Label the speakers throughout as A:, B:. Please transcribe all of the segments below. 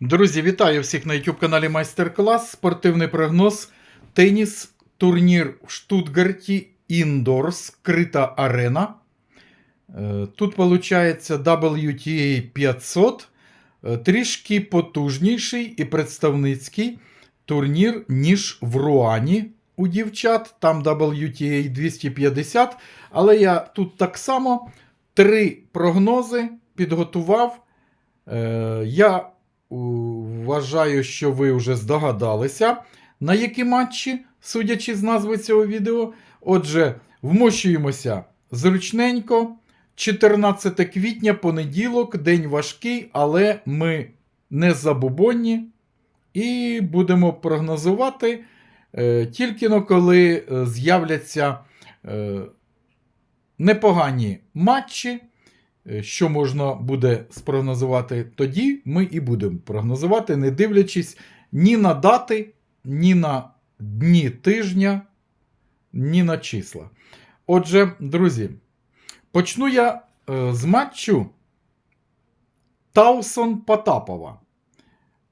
A: Друзі, вітаю всіх на YouTube каналі Майстер-клас. Спортивний прогноз. Теніс, турнір в Штутгарті Індорс, крита арена. Е, Тут виходить WTA 500, е, трішки потужніший і представницький турнір, ніж в Руані у дівчат. Там WTA 250. Але я тут так само три прогнози підготував. Е, Я вважаю, що ви вже здогадалися, на які матчі, судячи з назви цього відео. Отже, вмощуємося зручненько. 14 квітня, понеділок, день важкий, але ми не забубонні. І будемо прогнозувати е, тільки коли е, з'являться е, непогані матчі. Е, Що можна буде спрогнозувати, тоді ми і будемо прогнозувати, не дивлячись ні на дати, ні на дні тижня, ні на числа. Отже, друзі, почну я е, з матчу Таусон Потапова.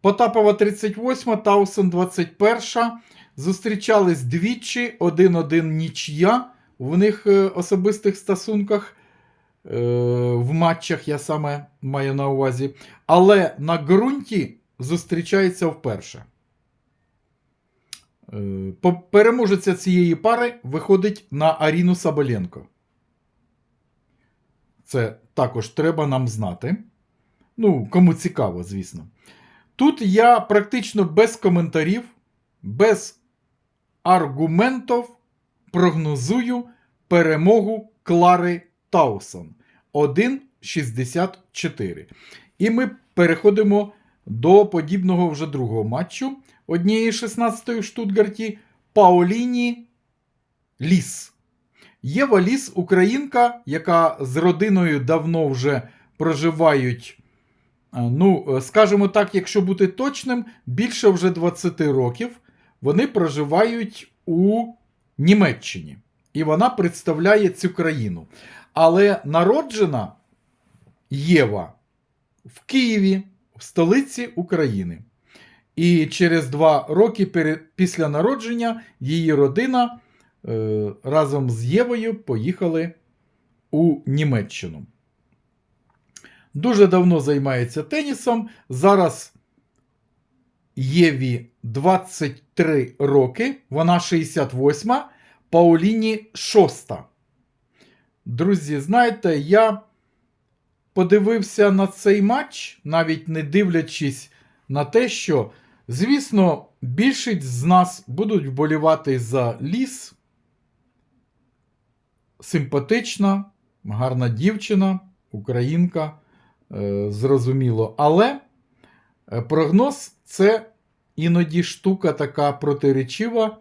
A: Потапова 38, Таусон 21. Зустрічались двічі, 1-1 нічия в них е, особистих стосунках. Е, в матчах я саме маю на увазі. Але на ґрунті зустрічається вперше. Е, Переможеця цієї пари виходить на Аріну Саболенко. Це також треба нам знати. Ну, кому цікаво, звісно. Тут я практично без коментарів, без аргументів прогнозую перемогу Клари Таусон 1,64. І ми переходимо до подібного вже другого матчу. Однієї 16-ї в Штутгарті Паоліні Ліс. Єва Ліс, українка, яка з родиною давно вже проживають. Ну, скажімо так, якщо бути точним, більше вже 20 років вони проживають у Німеччині. І вона представляє цю країну. Але народжена Єва в Києві, в столиці України. І через два роки після народження її родина е, разом з Євою поїхали у Німеччину. Дуже давно займається тенісом. Зараз Єві 23 роки, вона 68, Пауліні 6. Друзі, знаєте, я подивився на цей матч, навіть не дивлячись на те, що, звісно, більшість з нас будуть вболівати за ліс. Симпатична, гарна дівчина, українка, е, зрозуміло. Але е, прогноз це іноді штука така протиречива.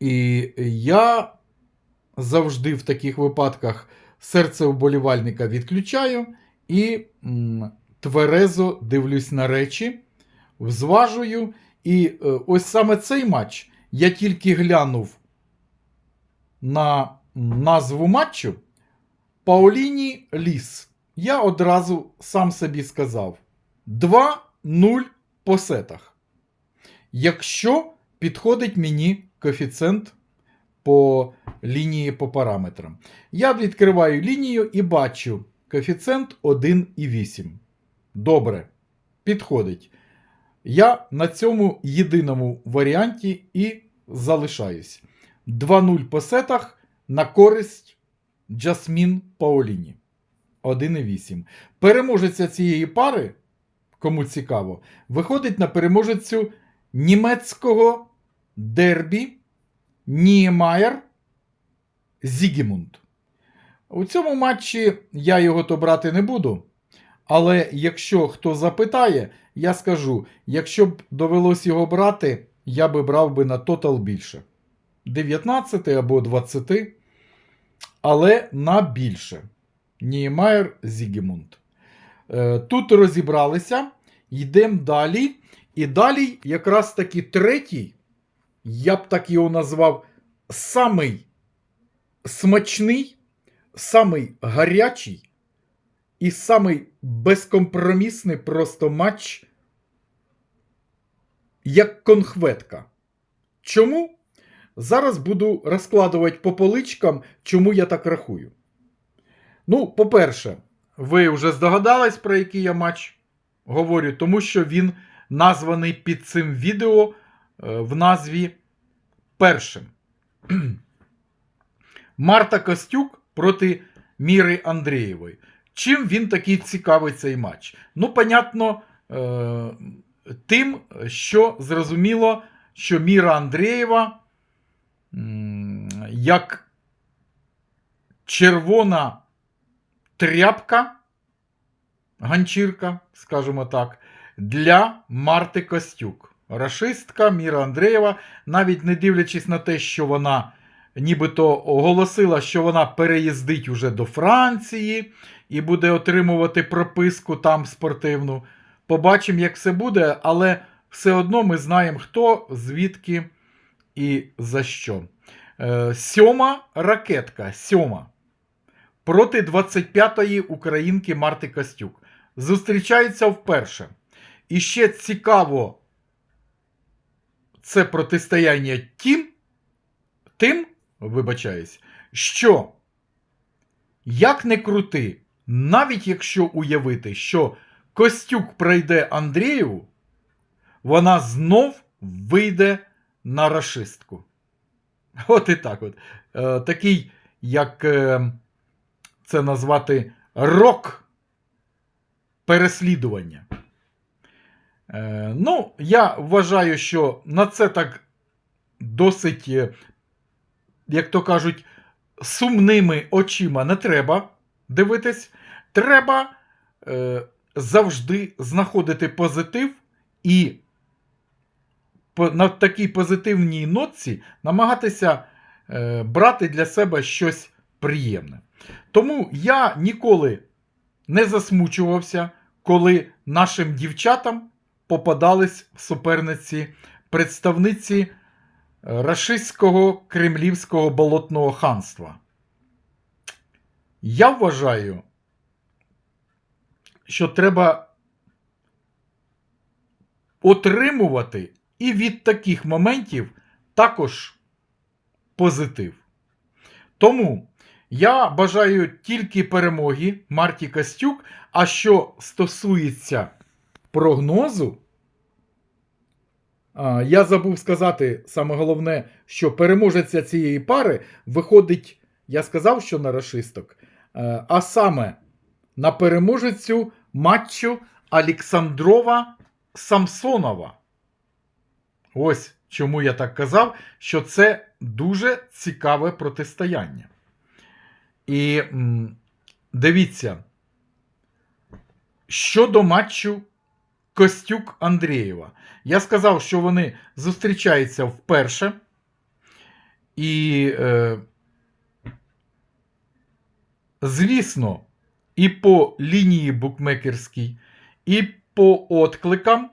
A: І я завжди в таких випадках серце вболівальника відключаю і тверезо дивлюсь на речі, взважую. І е, ось саме цей матч я тільки глянув на назву матчу Паоліні Ліс. Я одразу сам собі сказав: 2-0 по сетах. Якщо підходить мені коефіцієнт по лінії по параметрам. Я відкриваю лінію і бачу коефіцієнт 1,8. Добре, підходить. Я на цьому єдиному варіанті і залишаюсь. 2-0 по сетах на користь Джасмін Паоліні. 1,8. Переможеця цієї пари, кому цікаво, виходить на переможецю німецького дербі Ніємаєр Зігімунд. У цьому матчі я його то брати не буду. Але якщо хто запитає, я скажу: якщо б довелось його брати, я би брав би на тотал більше. 19 або 20, але на більше. Ніємаєр Зігімунд. Е, Тут розібралися, йдемо далі. І далі якраз таки третій, я б так його назвав, самий смачний, самий гарячий і самий безкомпромісний просто матч як конхветка. Чому? Зараз буду розкладувати по поличкам, чому я так рахую. Ну, по-перше, ви вже здогадались, про який я матч говорю, тому що він названий під цим відео в назві першим. Марта Костюк проти Міри Андрієвої. Чим він такий цікавий цей матч? Ну, понятно, е, тим, що зрозуміло, що Міра Андрієва як червона тряпка, ганчірка, скажімо так, для Марти Костюк. Рашистка Міра Андрієва, навіть не дивлячись на те, що вона нібито оголосила, що вона переїздить уже до Франції і буде отримувати прописку там спортивну. Побачимо, як все буде, але все одно ми знаємо, хто, звідки і за що. Е, сьома ракетка. Сьома. Проти 25-ї українки Марти Костюк. Зустрічаються вперше. І ще цікаво це протистояння тим, тим, вибачаюсь, що як не крути, навіть якщо уявити, що Костюк пройде Андрієву, вона знов вийде на рашистку. От і так от. Е, такий, як е, це назвати, рок переслідування. Е, ну, я вважаю, що на це так досить, е, як то кажуть, сумними очима не треба дивитись. Треба е, завжди знаходити позитив і на такій позитивній нотці намагатися е, брати для себе щось приємне. Тому я ніколи не засмучувався, коли нашим дівчатам попадались в суперниці представниці е, рашистського кремлівського болотного ханства. Я вважаю, що треба отримувати і від таких моментів також позитив. Тому я бажаю тільки перемоги Марті Костюк. А що стосується прогнозу, я забув сказати саме головне, що переможеця цієї пари виходить, я сказав, що на расисток, е, а саме на переможецю матчу Олександрова Самсонова. Ось чому я так казав, що це дуже цікаве протистояння. І дивіться, щодо матчу Костюк Андрієва. Я сказав, що вони зустрічаються вперше. І, е, звісно, і по лінії букмекерській, і по откликам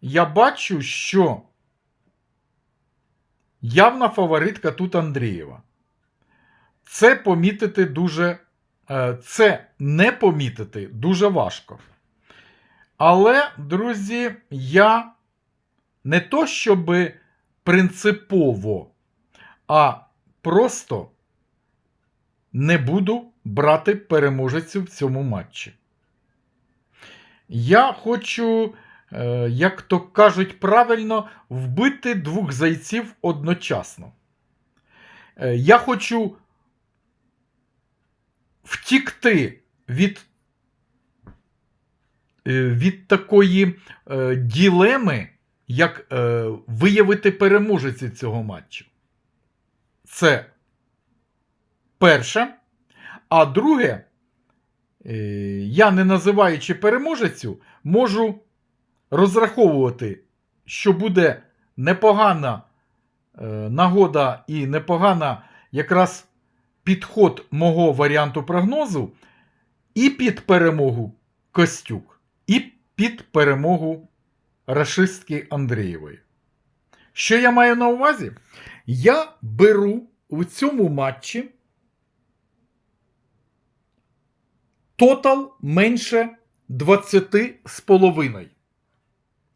A: я бачу, що явна фаворитка тут Андрієва. Це помітити дуже. е, Це не помітити дуже важко. Але, друзі, я не то щоб принципово, а просто не буду брати переможецю в цьому матчі. Я хочу, е, як то кажуть правильно, вбити двох зайців одночасно. Е, Я хочу втікти від від такої е, ділеми, як е, виявити переможеці цього матчу. Це перше. А друге, е, я не називаючи переможецю, можу розраховувати, що буде непогана е, нагода і непогана якраз підход мого варіанту прогнозу і під перемогу Костюк, і під перемогу рашистки Андрієвої. Що я маю на увазі? Я беру у цьому матчі тотал менше 20 з половиною.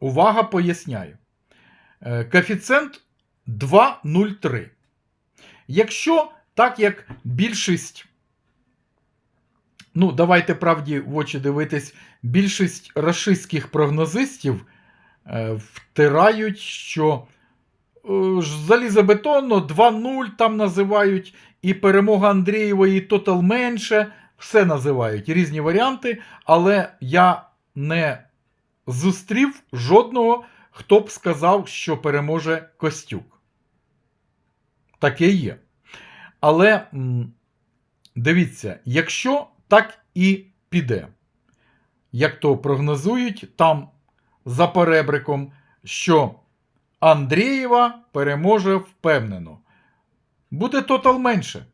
A: Увага, поясняю. Е, Коефіцієнт 2,03. Якщо так як більшість, ну, давайте правді в очі дивитись, більшість рашистських прогнозистів е, втирають, що е, залізобетонно 2-0 там називають, і перемога Андрієвої, тотал менше, все називають різні варіанти, але я не зустрів жодного, хто б сказав, що переможе Костюк. Таке є. Але дивіться, якщо так і піде, як то прогнозують там за перебриком, що Андрієва переможе впевнено. Буде тотал менше.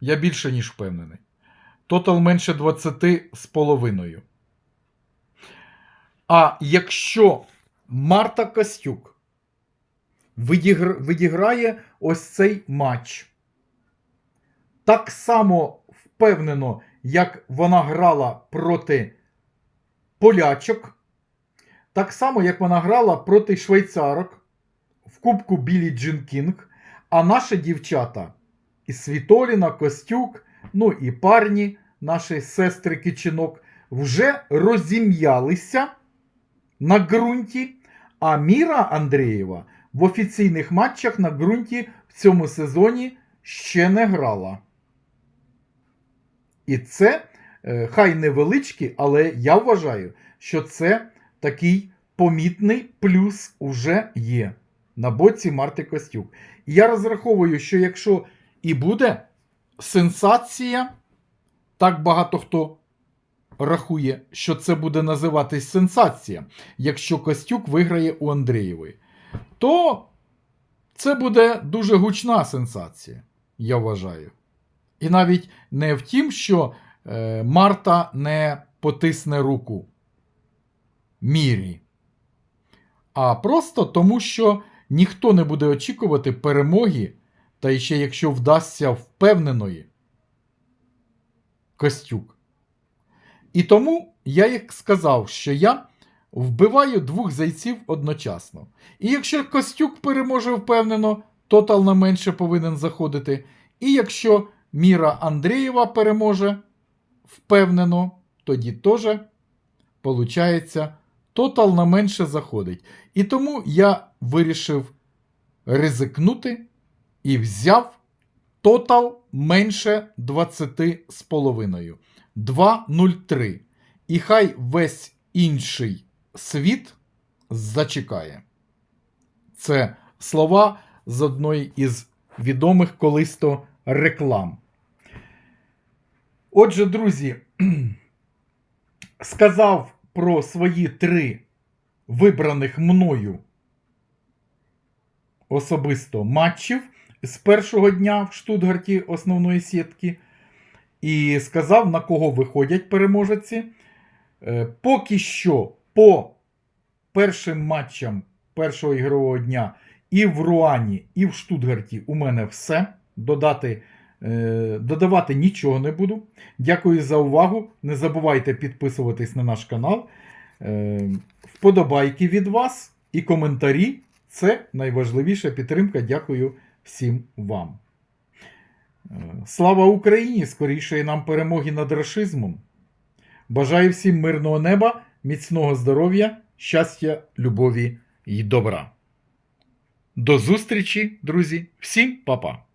A: Я більше, ніж впевнений. Тотал менше 20 з половиною. А якщо Марта Костюк відігр... відіграє ось цей матч, так само впевнено, як вона грала проти полячок, так само, як вона грала проти швейцарок в Кубку Білі Джин Кінг, а наші дівчата і Світоліна, Костюк, ну і парні, наші сестри Кичинок, вже розім'ялися на ґрунті, а Міра Андрієва в офіційних матчах на ґрунті в цьому сезоні ще не грала. І це е, хай невеличкі, але я вважаю, що це такий помітний плюс уже є на боці Марти Костюк. І я розраховую, що якщо і буде сенсація, так багато хто рахує, що це буде називатись сенсація, якщо Костюк виграє у Андрієвої, то це буде дуже гучна сенсація, я вважаю. І навіть не в тім, що е, Марта не потисне руку Мірі, а просто тому, що ніхто не буде очікувати перемоги, та ще якщо вдасться впевненої Костюк. І тому я як сказав, що я вбиваю двох зайців одночасно. І якщо Костюк переможе впевнено, тотал на менше повинен заходити. І якщо Міра Андрієва переможе впевнено, тоді теж, виходить, тотал на менше заходить. І тому я вирішив ризикнути і взяв тотал менше 20 з половиною. 2,03. І хай весь інший світ зачекає. Це слова з одної із відомих колись то реклам. Отже, друзі, сказав про свої три вибраних мною особисто матчів з першого дня в Штутгарті основної сітки. І сказав, на кого виходять переможці. Е, Поки що по першим матчам першого ігрового дня і в Руані, і в Штутгарті у мене все. Додати, е, Додавати нічого не буду. Дякую за увагу. Не забувайте підписуватись на наш канал. Е, Вподобайки від вас і коментарі. Це найважливіша підтримка. Дякую всім вам. Е, Слава Україні! Скорішої нам перемоги над рашизмом. Бажаю всім мирного неба, міцного здоров'я, щастя, любові і добра. До зустрічі, друзі! Всім па-па!